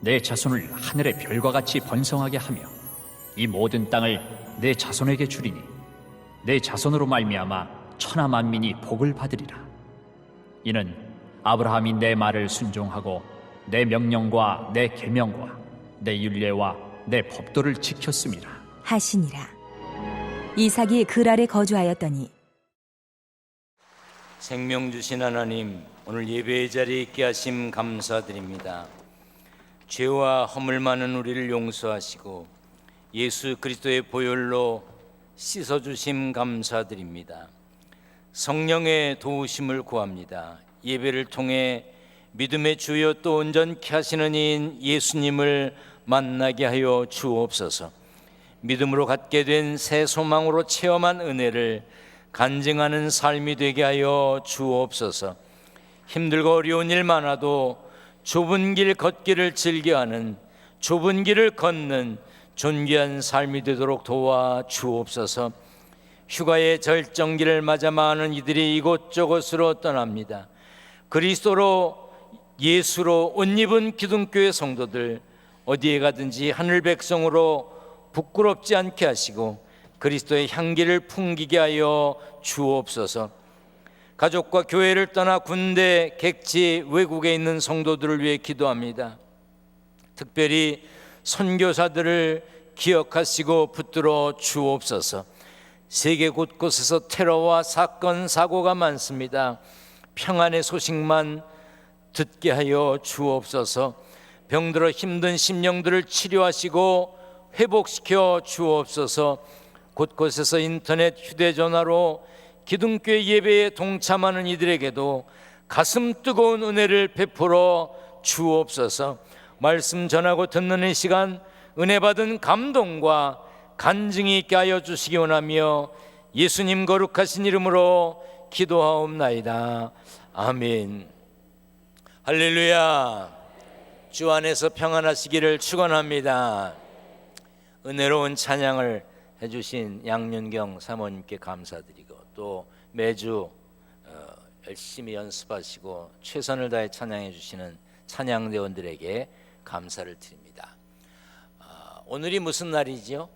내 자손을 하늘의 별과 같이 번성하게 하며 이 모든 땅을 내 자손에게 주리니 내 자손으로 말미암아 천하 만민이 복을 받으리라. 이는 아브라함이 내 말을 순종하고 내 명령과 내 계명과 내 율례와 내 법도를 지켰음이라. 하시니라 이삭이 그랄에 거주하였더니 생명 주신 하나님, 오늘 예배의 자리에 있게 하심 감사드립니다. 죄와 허물 많은 우리를 용서하시고 예수 그리스도의 보혈로 씻어 주심 감사드립니다. 성령의 도우심을 구합니다. 예배를 통해 믿음의 주여 또 온전케 하시는 이인 예수님을 만나게 하여 주옵소서. 믿음으로 갖게 된 새 소망으로 체험한 은혜를 간증하는 삶이 되게 하여 주옵소서. 힘들고 어려운 일 많아도 좁은 길 걷기를 즐겨하는 좁은 길을 걷는 존귀한 삶이 되도록 도와 주옵소서. 휴가의 절정기를 맞아 많은 이들이 이곳저곳으로 떠납니다. 그리스도로 예수로 옷 입은 기둥교회 성도들 어디에 가든지 하늘 백성으로 부끄럽지 않게 하시고 그리스도의 향기를 풍기게 하여 주옵소서. 가족과 교회를 떠나 군대, 객지, 외국에 있는 성도들을 위해 기도합니다. 특별히 선교사들을 기억하시고 붙들어 주옵소서. 세계 곳곳에서 테러와 사건 사고가 많습니다. 평안의 소식만 듣게 하여 주옵소서. 병들어 힘든 심령들을 치료하시고 회복시켜 주옵소서. 곳곳에서 인터넷 휴대전화로 기둥교회 예배에 동참하는 이들에게도 가슴 뜨거운 은혜를 베풀어 주옵소서. 말씀 전하고 듣는 이 시간 은혜 받은 감동과 간증이 있게 하여 주시기 원하며 예수님 거룩하신 이름으로 기도하옵나이다. 아멘. 할렐루야. 주 안에서 평안하시기를 축원합니다. 은혜로운 찬양을 해주신 양윤경 사모님께 감사드리고 또 매주 어, 열심히 연습하시고 최선을 다해 찬양해 주시는 찬양대원들에게 감사를 드립니다. 아, 오늘이 무슨 날이지요?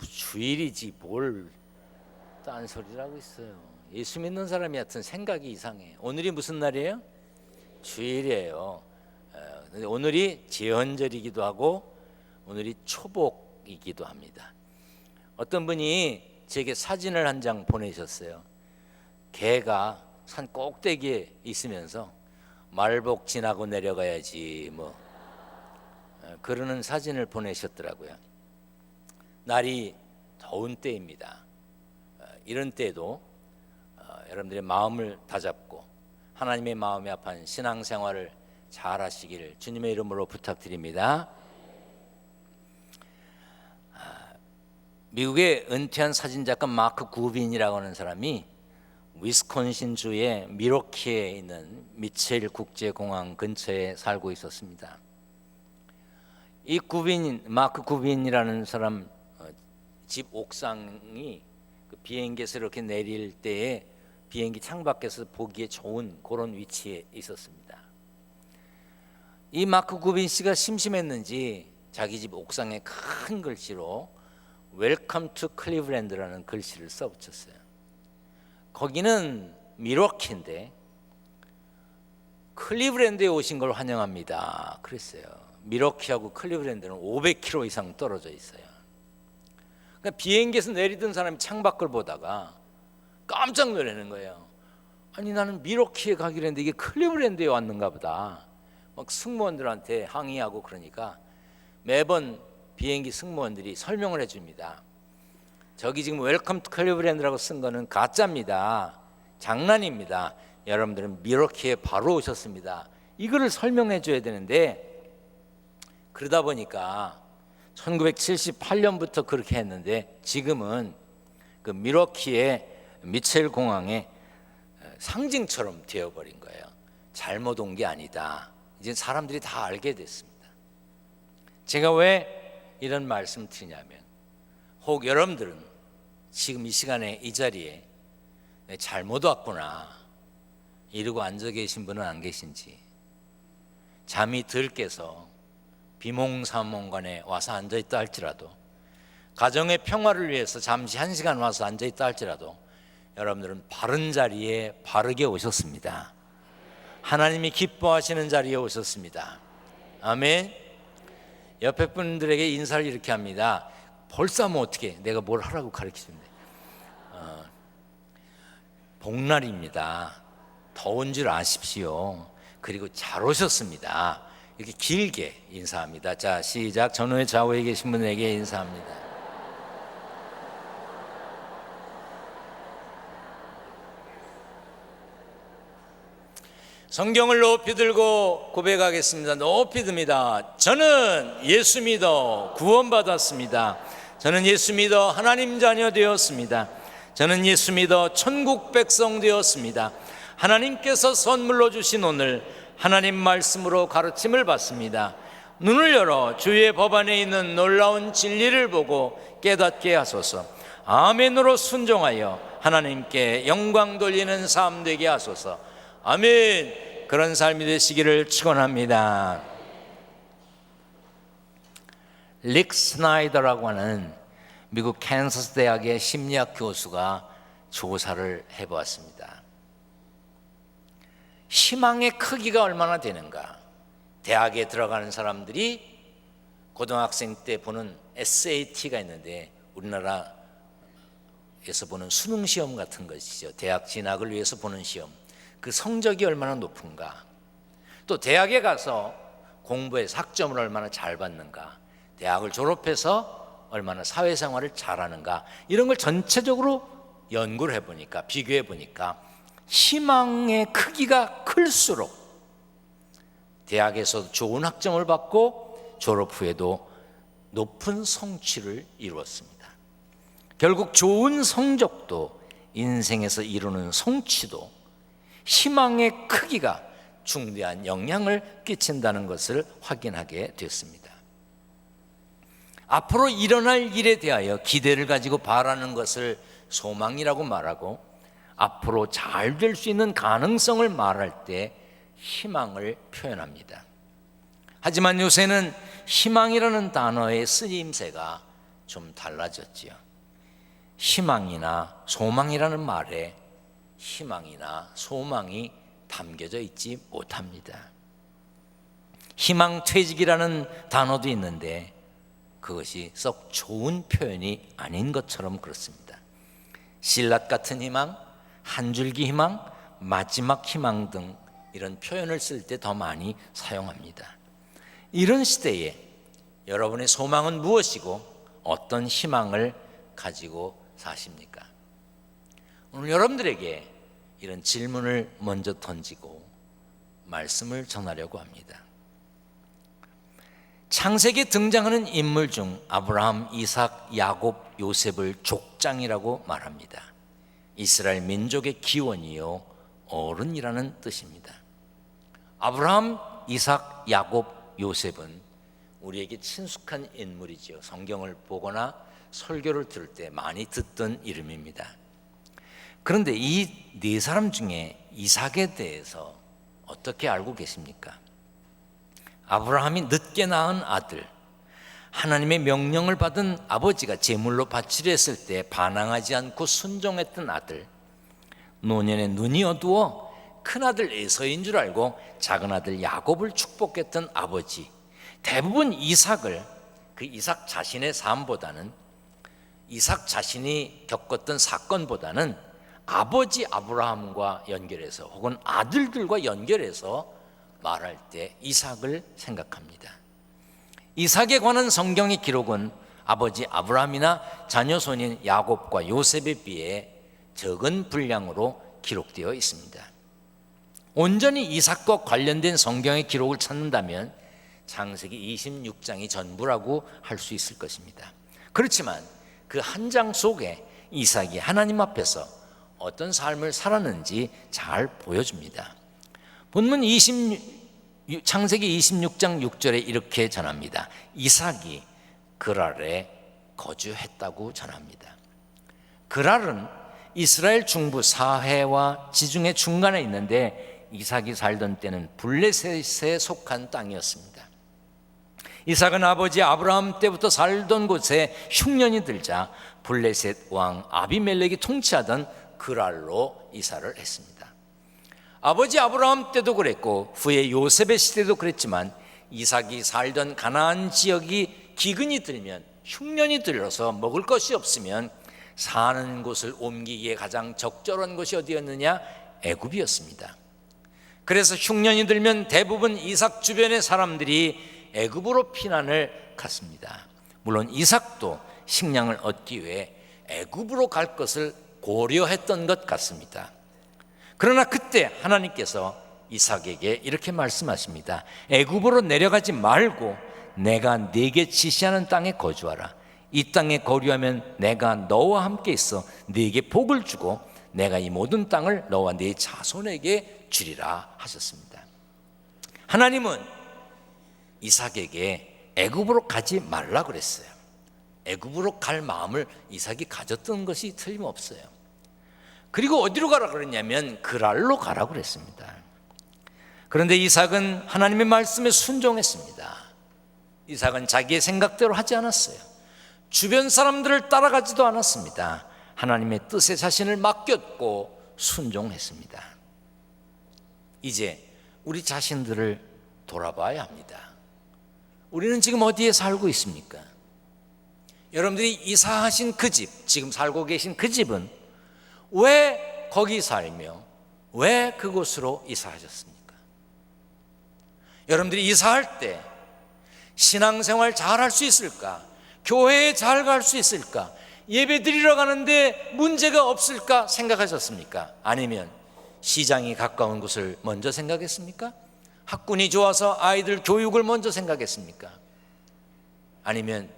주일이지 뭘 딴소리라고 있어요. 예수 믿는 사람이 하여튼 생각이 이상해. 오늘이 무슨 날이에요? 주일이에요. 오늘이 제헌절이기도 하고 오늘이 초복 이기도 합니다. 어떤 분이 제게 사진을 한 장 보내셨어요. 개가 산 꼭대기에 있으면서 말복 지나고 내려가야지 뭐 어, 그러는 사진을 보내셨더라고요. 날이 더운 때입니다. 어, 이런 때도 어, 여러분들의 마음을 다잡고 하나님의 마음에 합한 신앙생활을 잘 하시기를 주님의 이름으로 부탁드립니다. 미국의 은퇴한 사진작가 마크 구빈이라고 하는 사람이 위스콘신 주의 미로키에 있는 미첼 국제공항 근처에 살고 있었습니다. 이 구빈 마크 구빈이라는 사람 어, 집 옥상이 그 비행기에서 이렇게 내릴 때에 비행기 창밖에서 보기에 좋은 그런 위치에 있었습니다. 이 마크 구빈 씨가 심심했는지 자기 집 옥상에 큰 글씨로 웰컴 투 클리브랜드라는 글씨를 써 붙였어요. 거기는 미러키인데 클리브랜드에 오신 걸 환영합니다. 그랬어요. 미러키하고 클리브랜드는 500km 이상 떨어져 있어요. 그러니까 비행기에서 내리던 사람이 창밖을 보다가 깜짝 놀라는 거예요. 아니 나는 미러키에 가기로 했는데 이게 클리브랜드에 왔는가 보다. 막 승무원들한테 항의하고 그러니까 매번 비행기 승무원들이 설명을 해줍니다. 저기 지금 웰컴 투 클리브랜드라고 쓴 거는 가짜입니다. 장난입니다. 여러분들은 미러키에 바로 오셨습니다. 이거를 설명해 줘야 되는데 그러다 보니까 1978년부터 그렇게 했는데 지금은 그 미러키의 미첼 공항의 상징처럼 되어버린 거예요. 잘못 온 게 아니다. 이제 사람들이 다 알게 됐습니다. 제가 왜 이런 말씀 드리냐면 혹 여러분들은 지금 이 시간에 이 자리에 내 잘못 왔구나 이러고 앉아 계신 분은 안 계신지 잠이 덜 깨서 비몽사몽간에 와서 앉아 있다 할지라도 가정의 평화를 위해서 잠시 한 시간 와서 앉아 있다 할지라도 여러분들은 바른 자리에 바르게 오셨습니다. 하나님이 기뻐하시는 자리에 오셨습니다. 아멘. 옆에 분들에게 인사를 이렇게 합니다. 벌써 하면 어떻게? 내가 뭘 하라고 가르치는데. 어, 복날입니다. 더운 줄 아십시오. 그리고 잘 오셨습니다. 이렇게 길게 인사합니다. 자, 시작. 전후에 좌우에 계신 분에게 인사합니다. 성경을 높이 들고 고백하겠습니다. 높이 듭니다. 저는 예수 믿어 구원받았습니다. 저는 예수 믿어 하나님 자녀 되었습니다. 저는 예수 믿어 천국 백성 되었습니다. 하나님께서 선물로 주신 오늘 하나님 말씀으로 가르침을 받습니다. 눈을 열어 주의 법 안에 있는 놀라운 진리를 보고 깨닫게 하소서. 아멘으로 순종하여 하나님께 영광 돌리는 삶 되게 하소서. 아멘. 그런 삶이 되시기를 축원합니다. 릭 스나이더라고 하는 미국 캔서스 대학의 심리학 교수가 조사를 해 보았습니다. 희망의 크기가 얼마나 되는가? 대학에 들어가는 사람들이 고등학생 때 보는 SAT가 있는데 우리나라에서 보는 수능 시험 같은 것이죠. 대학 진학을 위해서 보는 시험. 그 성적이 얼마나 높은가? 또 대학에 가서 공부에서 학점을 얼마나 잘 받는가? 대학을 졸업해서 얼마나 사회생활을 잘하는가? 이런 걸 전체적으로 연구를 해보니까 비교해 보니까 희망의 크기가 클수록 대학에서 좋은 학점을 받고 졸업 후에도 높은 성취를 이루었습니다. 결국 좋은 성적도 인생에서 이루는 성취도 희망의 크기가 중대한 영향을 끼친다는 것을 확인하게 됐습니다. 앞으로 일어날 일에 대하여 기대를 가지고 바라는 것을 소망이라고 말하고 앞으로 잘 될 수 있는 가능성을 말할 때 희망을 표현합니다. 하지만 요새는 희망이라는 단어의 쓰임새가 좀 달라졌지요. 희망이나 소망이라는 말에 희망이나 소망이 담겨져 있지 못합니다. 희망퇴직이라는 단어도 있는데 그것이 썩 좋은 표현이 아닌 것처럼 그렇습니다. 신라 같은 희망, 한 줄기 희망, 마지막 희망 등 이런 표현을 쓸 때 더 많이 사용합니다. 이런 시대에 여러분의 소망은 무엇이고 어떤 희망을 가지고 사십니까? 오늘 여러분들에게 이런 질문을 먼저 던지고 말씀을 전하려고 합니다. 창세기에 등장하는 인물 중 아브라함, 이삭, 야곱, 요셉을 족장이라고 말합니다. 이스라엘 민족의 기원이요 어른이라는 뜻입니다. 아브라함, 이삭, 야곱, 요셉은 우리에게 친숙한 인물이지요. 성경을 보거나 설교를 들을 때 많이 듣던 이름입니다. 그런데 이 네 사람 중에 이삭에 대해서 어떻게 알고 계십니까? 아브라함이 늦게 낳은 아들, 하나님의 명령을 받은 아버지가 제물로 바치려 했을 때 반항하지 않고 순종했던 아들, 노년에 눈이 어두워 큰 아들 에서인 줄 알고 작은 아들 야곱을 축복했던 아버지, 대부분 이삭을 그 이삭 자신의 삶보다는 이삭 자신이 겪었던 사건보다는 아버지 아브라함과 연결해서 혹은 아들들과 연결해서 말할 때 이삭을 생각합니다. 이삭에 관한 성경의 기록은 아버지 아브라함이나 자녀 손인 야곱과 요셉에 비해 적은 분량으로 기록되어 있습니다. 온전히 이삭과 관련된 성경의 기록을 찾는다면 창세기 26장이 전부라고 할 수 있을 것입니다. 그렇지만 그 한 장 속에 이삭이 하나님 앞에서 어떤 삶을 살았는지 잘 보여줍니다. 본문 20 창세기 26장 6절에 이렇게 전합니다. 이삭이 그랄에 거주했다고 전합니다. 그랄은 이스라엘 중부 사해와 지중해 중간에 있는데 이삭이 살던 때는 블레셋에 속한 땅이었습니다. 이삭은 아버지 아브라함 때부터 살던 곳에 흉년이 들자 블레셋 왕 아비멜렉이 통치하던 그랄로 이사를 했습니다. 아버지 아브라함 때도 그랬고 후에 요셉의 시대도 그랬지만 이삭이 살던 가나안 지역이 기근이 들면 흉년이 들어서 먹을 것이 없으면 사는 곳을 옮기기에 가장 적절한 곳이 어디였느냐? 애굽이었습니다. 그래서 흉년이 들면 대부분 이삭 주변의 사람들이 애굽으로 피난을 갔습니다. 물론 이삭도 식량을 얻기 위해 애굽으로 갈 것을 고려했던 것 같습니다. 그러나 그때 하나님께서 이삭에게 이렇게 말씀하십니다. 애굽으로 내려가지 말고 내가 네게 지시하는 땅에 거주하라. 이 땅에 거류하면 내가 너와 함께 있어 네게 복을 주고 내가 이 모든 땅을 너와 네 자손에게 주리라 하셨습니다. 하나님은 이삭에게 애굽으로 가지 말라 그랬어요. 애굽으로 갈 마음을 이삭이 가졌던 것이 틀림없어요. 그리고 어디로 가라 그랬냐면 그랄로 가라 그랬습니다. 그런데 이삭은 하나님의 말씀에 순종했습니다. 이삭은 자기의 생각대로 하지 않았어요. 주변 사람들을 따라가지도 않았습니다. 하나님의 뜻에 자신을 맡겼고 순종했습니다. 이제 우리 자신들을 돌아봐야 합니다. 우리는 지금 어디에 살고 있습니까? 여러분들이 이사하신 그 집, 지금 살고 계신 그 집은 왜 거기 살며 왜 그곳으로 이사하셨습니까? 여러분들이 이사할 때 신앙생활 잘 할 수 있을까? 교회에 잘 갈 수 있을까? 예배 드리러 가는데 문제가 없을까 생각하셨습니까? 아니면 시장이 가까운 곳을 먼저 생각했습니까? 학군이 좋아서 아이들 교육을 먼저 생각했습니까? 아니면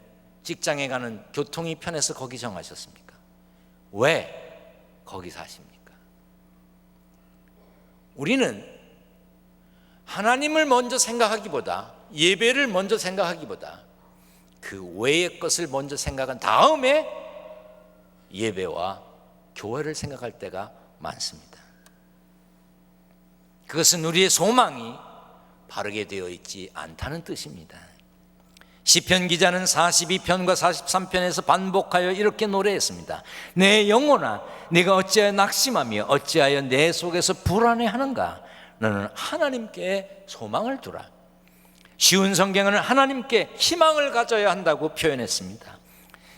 직장에 가는 교통이 편해서 거기 정하셨습니까? 왜 거기 사십니까? 우리는 하나님을 먼저 생각하기보다 예배를 먼저 생각하기보다 그 외의 것을 먼저 생각한 다음에 예배와 교회를 생각할 때가 많습니다. 그것은 우리의 소망이 바르게 되어 있지 않다는 뜻입니다. 시편 기자는 42편과 43편에서 반복하여 이렇게 노래했습니다. 내 영혼아, 네가 어찌하여 낙심하며 어찌하여 내 속에서 불안해하는가? 너는 하나님께 소망을 두라. 쉬운 성경은 하나님께 희망을 가져야 한다고 표현했습니다.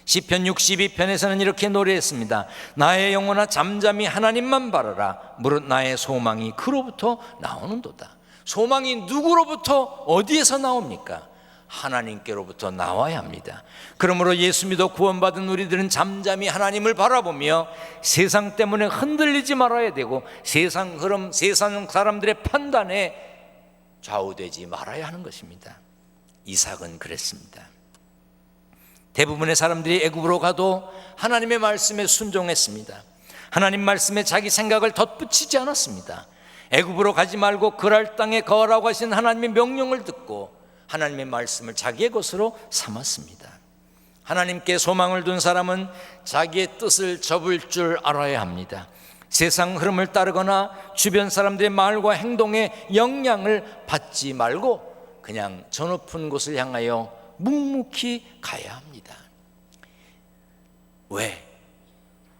시편 62편에서는 이렇게 노래했습니다. 나의 영혼아 잠잠히 하나님만 바라라. 무릇 나의 소망이 그로부터 나오는도다. 소망이 누구로부터 어디에서 나옵니까? 하나님께로부터 나와야 합니다. 그러므로 예수 믿어 구원받은 우리들은 잠잠히 하나님을 바라보며 세상 때문에 흔들리지 말아야 되고 세상 흐름, 세상 사람들의 판단에 좌우되지 말아야 하는 것입니다. 이삭은 그랬습니다. 대부분의 사람들이 애굽으로 가도 하나님의 말씀에 순종했습니다. 하나님 말씀에 자기 생각을 덧붙이지 않았습니다. 애굽으로 가지 말고 그랄 땅에 거하라고 하신 하나님의 명령을 듣고 하나님의 말씀을 자기의 것으로 삼았습니다. 하나님께 소망을 둔 사람은 자기의 뜻을 접을 줄 알아야 합니다. 세상 흐름을 따르거나 주변 사람들의 말과 행동에 영향을 받지 말고 그냥 저 높은 곳을 향하여 묵묵히 가야 합니다. 왜?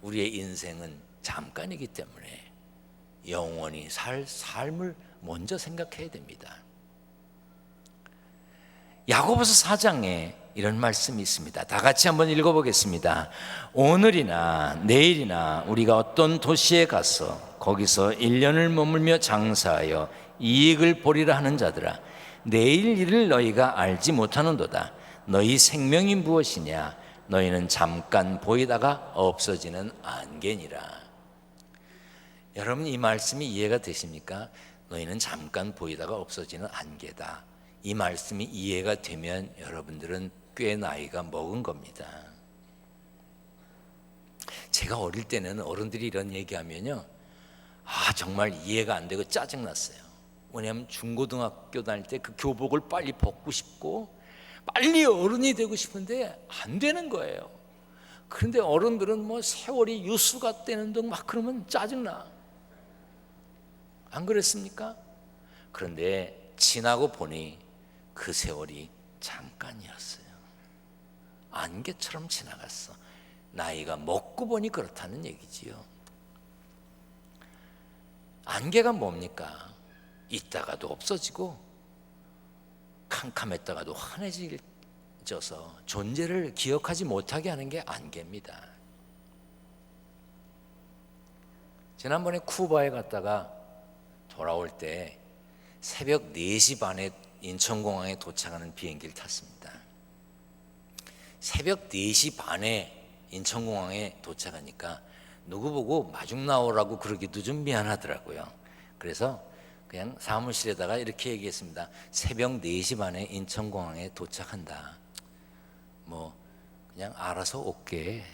우리의 인생은 잠깐이기 때문에 영원히 살 삶을 먼저 생각해야 됩니다. 야고보서 4장에 이런 말씀이 있습니다. 다 같이 한번 읽어보겠습니다. 오늘이나 내일이나 우리가 어떤 도시에 가서 거기서 1년을 머물며 장사하여 이익을 보리라 하는 자들아 내일 일을 너희가 알지 못하는도다. 너희 생명이 무엇이냐? 너희는 잠깐 보이다가 없어지는 안개니라. 여러분 이 말씀이 이해가 되십니까? 너희는 잠깐 보이다가 없어지는 안개다. 이 말씀이 이해가 되면 여러분들은 꽤 나이가 먹은 겁니다. 제가 어릴 때는 어른들이 이런 얘기하면요. 아, 정말 이해가 안 되고 짜증났어요. 왜냐하면 중고등학교 다닐 때 그 교복을 빨리 벗고 싶고 빨리 어른이 되고 싶은데 안 되는 거예요. 그런데 어른들은 뭐 세월이 유수가 되는 등막 그러면 짜증나. 안 그랬습니까? 그런데 지나고 보니 그 세월이 잠깐이었어요. 안개처럼 지나갔어. 나이가 먹고 보니 그렇다는 얘기지요. 안개가 뭡니까? 있다가도 없어지고 캄캄했다가도 환해져서 존재를 기억하지 못하게 하는 게 안개입니다. 지난번에 쿠바에 갔다가 돌아올 때 새벽 4시 반에 인천공항에 도착하는 비행기를 탔습니다. 새벽 4시 반에 인천공항에 도착하니까 누구 보고 마중 나오라고 그러기도 좀 미안하더라고요. 그래서 그냥 사무실에다가 이렇게 얘기했습니다. 새벽 4시 반에 인천공항에 도착한다. 뭐 그냥 알아서 올게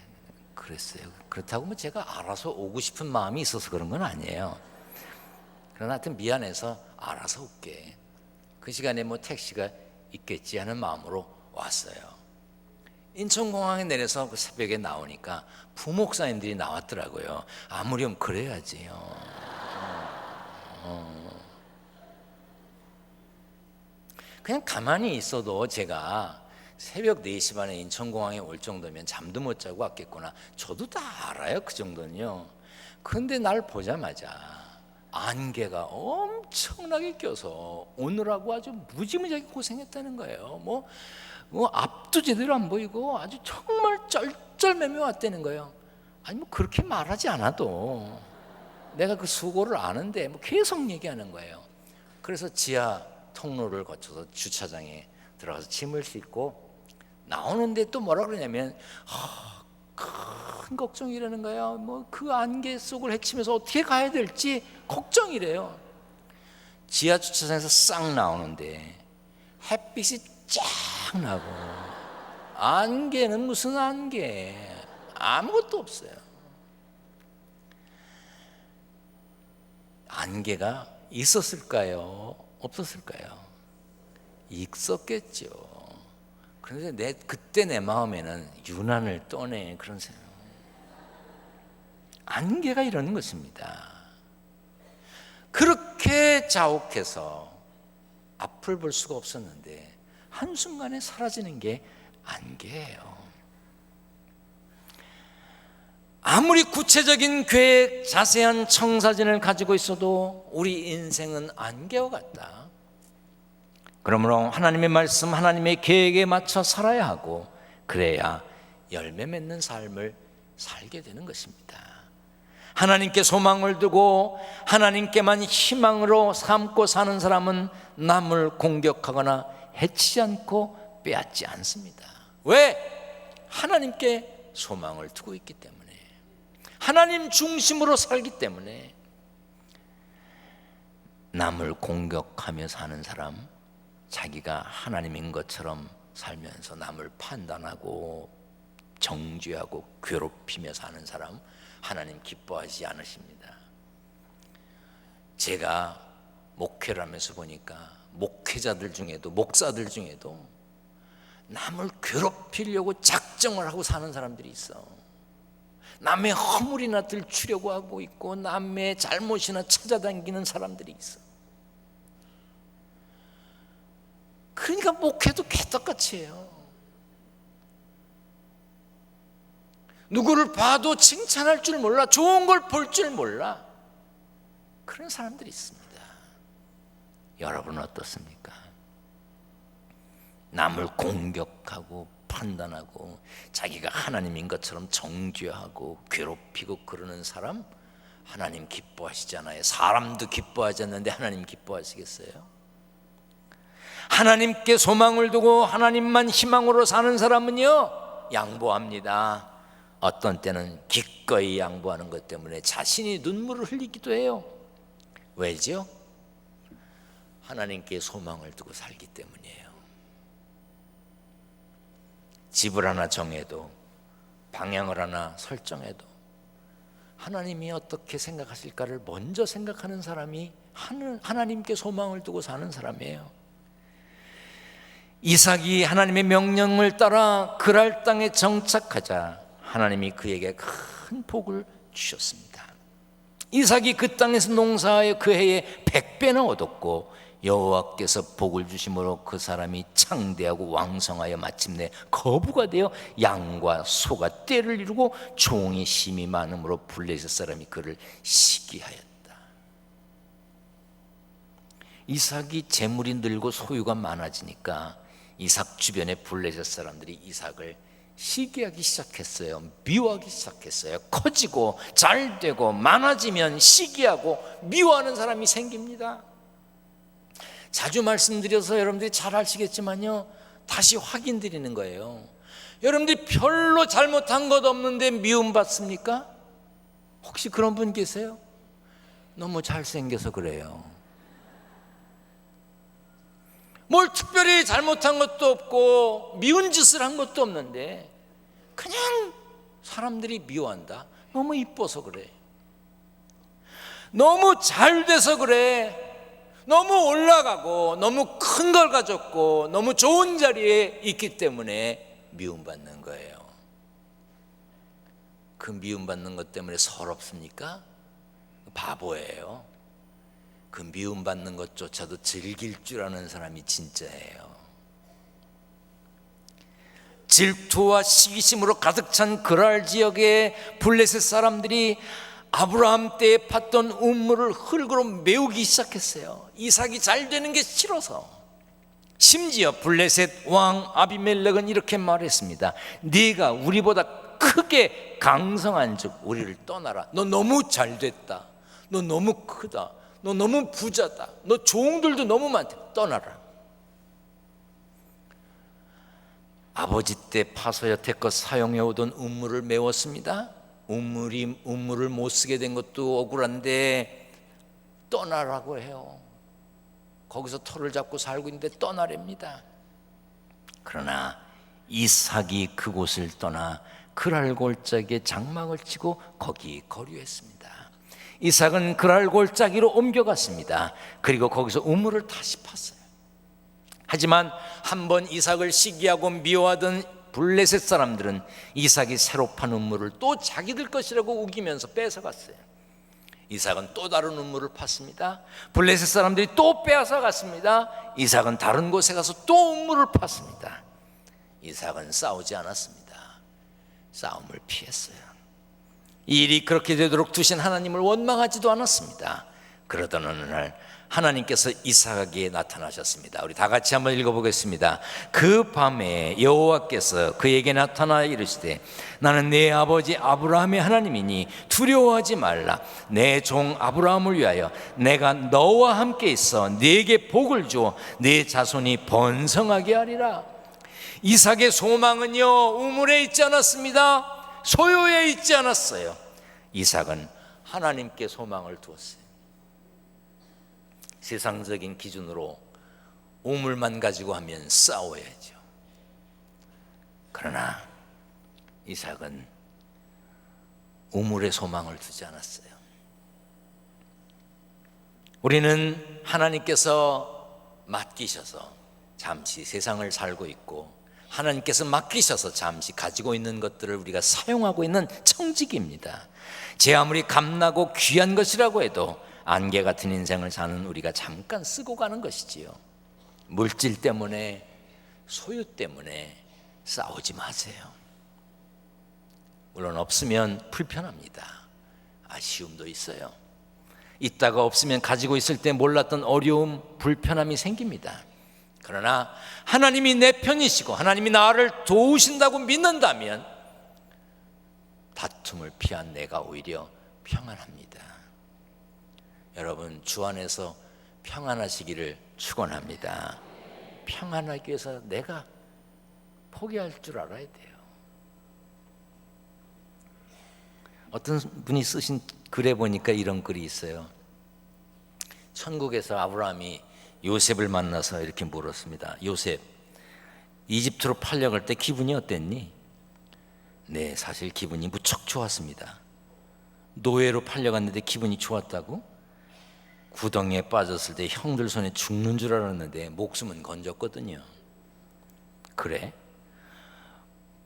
그랬어요. 그렇다고 뭐 제가 알아서 오고 싶은 마음이 있어서 그런 건 아니에요. 그러나 하여튼 미안해서 알아서 올게. 그 시간에 뭐 택시가 있겠지 하는 마음으로 왔어요. 인천공항에 내려서 그 새벽에 나오니까 부목사님들이 나왔더라고요. 아무렴 그래야지요. 어. 그냥 가만히 있어도 제가 새벽 4시 반에 인천공항에 올 정도면 잠도 못 자고 왔겠구나. 저도 다 알아요. 그 정도는요. 그런데 날 보자마자 안개가 엄청나게 껴서 오늘하고 아주 무지무지하게 고생했다는 거예요. 뭐, 뭐 앞도 제대로 안 보이고 아주 정말 쩔쩔매매 왔다는 거예요. 아니 뭐 그렇게 말하지 않아도 내가 그 수고를 아는데 뭐 계속 얘기하는 거예요. 그래서 지하 통로를 거쳐서 주차장에 들어가서 짐을 싣고 나오는데 또 뭐라 그러냐면 아, 큰 걱정이라는 거야. 뭐 그 안개 속을 헤치면서 어떻게 가야 될지 걱정이래요. 지하 주차장에서 싹 나오는데 햇빛이 쫙 나고 안개는 무슨 안개? 아무것도 없어요. 안개가 있었을까요? 없었을까요? 있었겠죠. 그런데 내 그때 내 마음에는 유난을 떠내 그런 생각. 안개가 이러는 것입니다. 그렇게 자욱해서 앞을 볼 수가 없었는데 한순간에 사라지는 게 안개예요. 아무리 구체적인 계획, 자세한 청사진을 가지고 있어도 우리 인생은 안개와 같다. 그러므로 하나님의 말씀, 하나님의 계획에 맞춰 살아야 하고 그래야 열매 맺는 삶을 살게 되는 것입니다. 하나님께 소망을 두고 하나님께만 희망으로 삼고 사는 사람은 남을 공격하거나 해치지 않고 빼앗지 않습니다. 왜? 하나님께 소망을 두고 있기 때문에. 하나님 중심으로 살기 때문에 남을 공격하며 사는 사람, 자기가 하나님인 것처럼 살면서 남을 판단하고 정죄하고 괴롭히며 사는 사람, 하나님 기뻐하지 않으십니다. 제가 목회를 하면서 보니까 목회자들 중에도 목사들 중에도 남을 괴롭히려고 작정을 하고 사는 사람들이 있어. 남의 허물이나 들추려고 하고 있고 남의 잘못이나 찾아다니는 사람들이 있어. 그러니까 목회도 개떡같이 해요. 누구를 봐도 칭찬할 줄 몰라, 좋은 걸 볼 줄 몰라. 그런 사람들이 있습니다. 여러분은 어떻습니까? 남을 공격하고 판단하고 자기가 하나님인 것처럼 정죄하고 괴롭히고 그러는 사람 하나님 기뻐하시잖아요. 사람도 기뻐하지 않는데 하나님 기뻐하시겠어요? 하나님께 소망을 두고 하나님만 희망으로 사는 사람은요 양보합니다. 어떤 때는 기꺼이 양보하는 것 때문에 자신이 눈물을 흘리기도 해요. 왜죠? 하나님께 소망을 두고 살기 때문이에요. 집을 하나 정해도 방향을 하나 설정해도 하나님이 어떻게 생각하실까를 먼저 생각하는 사람이 하나님께 소망을 두고 사는 사람이에요. 이삭이 하나님의 명령을 따라 그랄 땅에 정착하자 하나님이 그에게 큰 복을 주셨습니다. 이삭이 그 땅에서 농사하여 그 해에 백배나 얻었고 여호와께서 복을 주심으로 그 사람이 창대하고 왕성하여 마침내 거부가 되어 양과 소가 떼를 이루고 종이 심이 많음으로 블레셋 사람이 그를 시기하였다. 이삭이 재물이 늘고 소유가 많아지니까 이삭 주변의 블레셋 사람들이 이삭을 시기하기 시작했어요. 미워하기 시작했어요. 커지고 잘 되고 많아지면 시기하고 미워하는 사람이 생깁니다. 자주 말씀드려서 여러분들이 잘 아시겠지만요. 다시 확인드리는 거예요. 여러분들이 별로 잘못한 것 없는데 미움받습니까? 혹시 그런 분 계세요? 너무 잘생겨서 그래요. 뭘 특별히 잘못한 것도 없고 미운 짓을 한 것도 없는데 그냥 사람들이 미워한다. 너무 이뻐서 그래. 너무 잘 돼서 그래. 너무 올라가고 너무 큰 걸 가졌고 너무 좋은 자리에 있기 때문에 미움받는 거예요. 그 미움받는 것 때문에 서럽습니까? 바보예요. 그 미움받는 것조차도 즐길 줄 아는 사람이 진짜예요. 질투와 시기심으로 가득 찬 그랄 지역의 블레셋 사람들이 아브라함 때에 팠던 우물을 흙으로 메우기 시작했어요. 이삭이 잘 되는 게 싫어서. 심지어 블레셋 왕 아비멜렉은 이렇게 말했습니다. 네가 우리보다 크게 강성한 즉 우리를 떠나라. 너 너무 잘 됐다. 너 너무 크다. 너 너무 부자다. 너 종들도 너무 많다. 떠나라. 아버지 때 파서 여태껏 사용해 오던 우물을 메웠습니다. 우물이 우물을 못 쓰게 된 것도 억울한데 떠나라고 해요. 거기서 털을 잡고 살고 있는데 떠나랍니다. 그러나 이삭이 그곳을 떠나 그랄 골짜기에 장막을 치고 거기 거류했습니다. 이삭은 그랄 골짜기로 옮겨갔습니다. 그리고 거기서 우물을 다시 팠어요. 하지만 한 번 이삭을 시기하고 미워하던 블레셋 사람들은 이삭이 새로 판 우물을 또 자기들 것이라고 우기면서 뺏어갔어요. 이삭은 또 다른 우물을 팠습니다. 블레셋 사람들이 또 빼앗아 갔습니다. 이삭은 다른 곳에 가서 또 우물을 팠습니다. 이삭은 싸우지 않았습니다. 싸움을 피했어요. 이 일이 그렇게 되도록 두신 하나님을 원망하지도 않았습니다. 그러던 어느 날 하나님께서 이삭에게 나타나셨습니다. 우리 다 같이 한번 읽어보겠습니다. 그 밤에 여호와께서 그에게 나타나 이르시되 나는 내 아버지 아브라함의 하나님이니 두려워하지 말라. 내 종 아브라함을 위하여 내가 너와 함께 있어 네게 복을 주어 네 자손이 번성하게 하리라. 이삭의 소망은요 우물에 있지 않았습니다. 소요에 있지 않았어요. 이삭은 하나님께 소망을 두었어요. 세상적인 기준으로 우물만 가지고 하면 싸워야죠. 그러나 이삭은 우물에 소망을 두지 않았어요. 우리는 하나님께서 맡기셔서 잠시 세상을 살고 있고 하나님께서 맡기셔서 잠시 가지고 있는 것들을 우리가 사용하고 있는 청지기입니다. 제 아무리 감나고 귀한 것이라고 해도 안개 같은 인생을 사는 우리가 잠깐 쓰고 가는 것이지요. 물질 때문에 소유 때문에 싸우지 마세요. 물론 없으면 불편합니다. 아쉬움도 있어요. 있다가 없으면 가지고 있을 때 몰랐던 어려움, 불편함이 생깁니다. 그러나 하나님이 내 편이시고 하나님이 나를 도우신다고 믿는다면 다툼을 피한 내가 오히려 평안합니다. 여러분 주 안에서 평안하시기를 축원합니다. 평안하기 위해서 내가 포기할 줄 알아야 돼요. 어떤 분이 쓰신 글에 보니까 이런 글이 있어요. 천국에서 아브라함이 요셉을 만나서 이렇게 물었습니다. 요셉, 이집트로 팔려갈 때 기분이 어땠니? 네, 사실 기분이 무척 좋았습니다. 노예로 팔려갔는데 기분이 좋았다고? 구덩이에 빠졌을 때 형들 손에 죽는 줄 알았는데 목숨은 건졌거든요. 그래?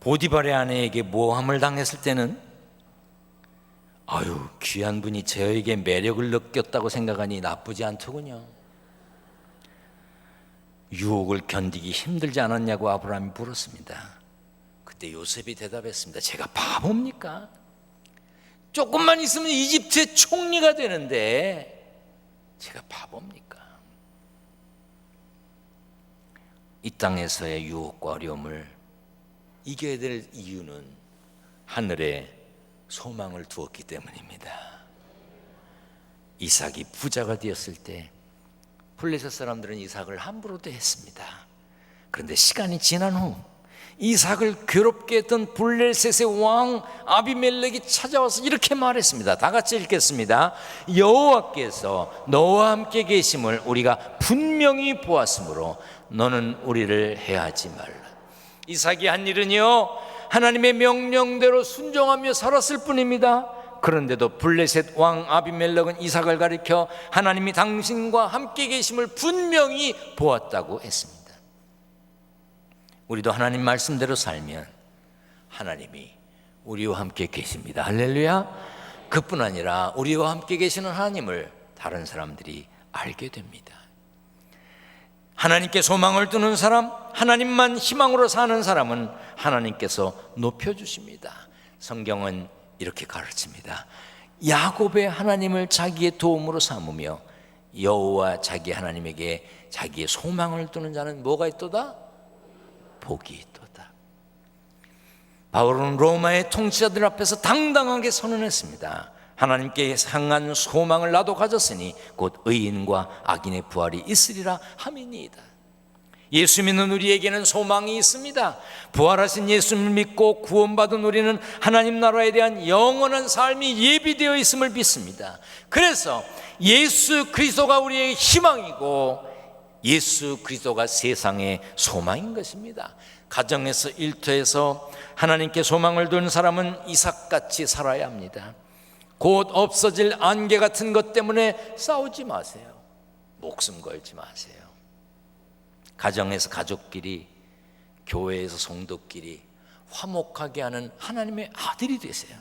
보디발의 아내에게 모함을 당했을 때는 아유 귀한 분이 저에게 매력을 느꼈다고 생각하니 나쁘지 않더군요. 유혹을 견디기 힘들지 않았냐고 아브라함이 물었습니다. 그때 요셉이 대답했습니다. 제가 바보입니까? 조금만 있으면 이집트의 총리가 되는데 제가 바보입니까? 이 땅에서의 유혹과 어려움을 이겨야 될 이유는 하늘에 소망을 두었기 때문입니다. 이삭이 부자가 되었을 때 블레셋 사람들은 이삭을 함부로 대했습니다. 그런데 시간이 지난 후 이삭을 괴롭게 했던 블레셋의 왕 아비멜렉이 찾아와서 이렇게 말했습니다. 다 같이 읽겠습니다. 여호와께서 너와 함께 계심을 우리가 분명히 보았으므로 너는 우리를 해하지 말라. 이삭이 한 일은요 하나님의 명령대로 순종하며 살았을 뿐입니다. 그런데도 블레셋 왕 아비멜렉은 이삭을 가리켜 하나님이 당신과 함께 계심을 분명히 보았다고 했습니다. 우리도 하나님 말씀대로 살면 하나님이 우리와 함께 계십니다. 할렐루야. 그뿐 아니라 우리와 함께 계시는 하나님을 다른 사람들이 알게 됩니다. 하나님께 소망을 두는 사람, 하나님만 희망으로 사는 사람은 하나님께서 높여주십니다. 성경은 이렇게 가르칩니다. 야곱의 하나님을 자기의 도움으로 삼으며 여호와 자기 하나님에게 자기의 소망을 두는 자는 뭐가 있도다? 복이 있도다. 바울은 로마의 통치자들 앞에서 당당하게 선언했습니다. 하나님께 향한 소망을 나도 가졌으니 곧 의인과 악인의 부활이 있으리라 함이니이다. 예수 믿는 우리에게는 소망이 있습니다. 부활하신 예수를 믿고 구원받은 우리는 하나님 나라에 대한 영원한 삶이 예비되어 있음을 믿습니다. 그래서 예수 그리스도가 우리의 희망이고 예수 그리스도가 세상의 소망인 것입니다. 가정에서 일터에서 하나님께 소망을 둔 사람은 이삭같이 살아야 합니다. 곧 없어질 안개 같은 것 때문에 싸우지 마세요. 목숨 걸지 마세요. 가정에서 가족끼리, 교회에서 성도끼리 화목하게 하는 하나님의 아들이 되세요.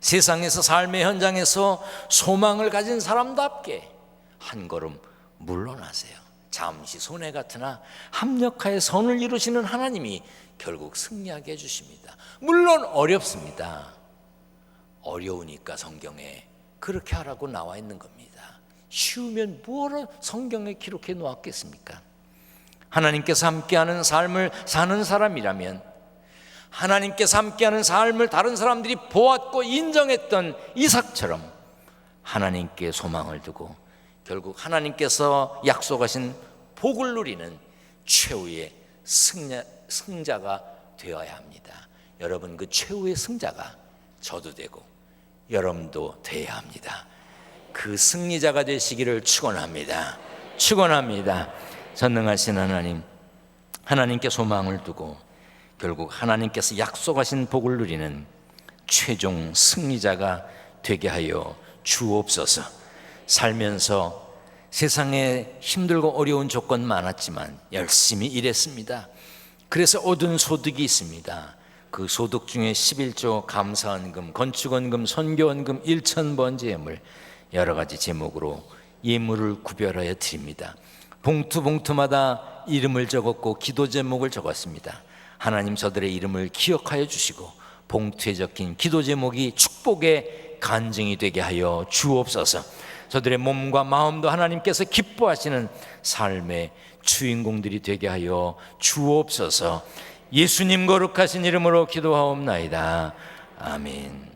세상에서 삶의 현장에서 소망을 가진 사람답게 한 걸음 물러나세요. 잠시 손해 같으나 합력하여 선을 이루시는 하나님이 결국 승리하게 해주십니다. 물론 어렵습니다. 어려우니까 성경에 그렇게 하라고 나와 있는 겁니다. 쉬우면 뭐로 성경에 기록해 놓았겠습니까? 하나님께서 함께하는 삶을 사는 사람이라면 하나님께서 함께하는 삶을 다른 사람들이 보았고 인정했던 이삭처럼 하나님께 소망을 두고 결국 하나님께서 약속하신 복을 누리는 최후의 승자, 승자가 되어야 합니다. 여러분 그 최후의 승자가 저도 되고 여러분도 돼야 합니다. 그 승리자가 되시기를 축원합니다. 축원합니다. 전능하신 하나님, 하나님께 소망을 두고 결국 하나님께서 약속하신 복을 누리는 최종 승리자가 되게 하여 주옵소서. 살면서 세상에 힘들고 어려운 조건 많았지만 열심히 일했습니다. 그래서 얻은 소득이 있습니다. 그 소득 중에 11조 감사원금, 건축원금, 선교원금, 일천번제물 여러 가지 제목으로 예물을 구별하여 드립니다. 봉투 봉투마다 이름을 적었고 기도 제목을 적었습니다. 하나님 저들의 이름을 기억하여 주시고 봉투에 적힌 기도 제목이 축복의 간증이 되게 하여 주옵소서. 저들의 몸과 마음도 하나님께서 기뻐하시는 삶의 주인공들이 되게 하여 주옵소서. 예수님 거룩하신 이름으로 기도하옵나이다. 아멘.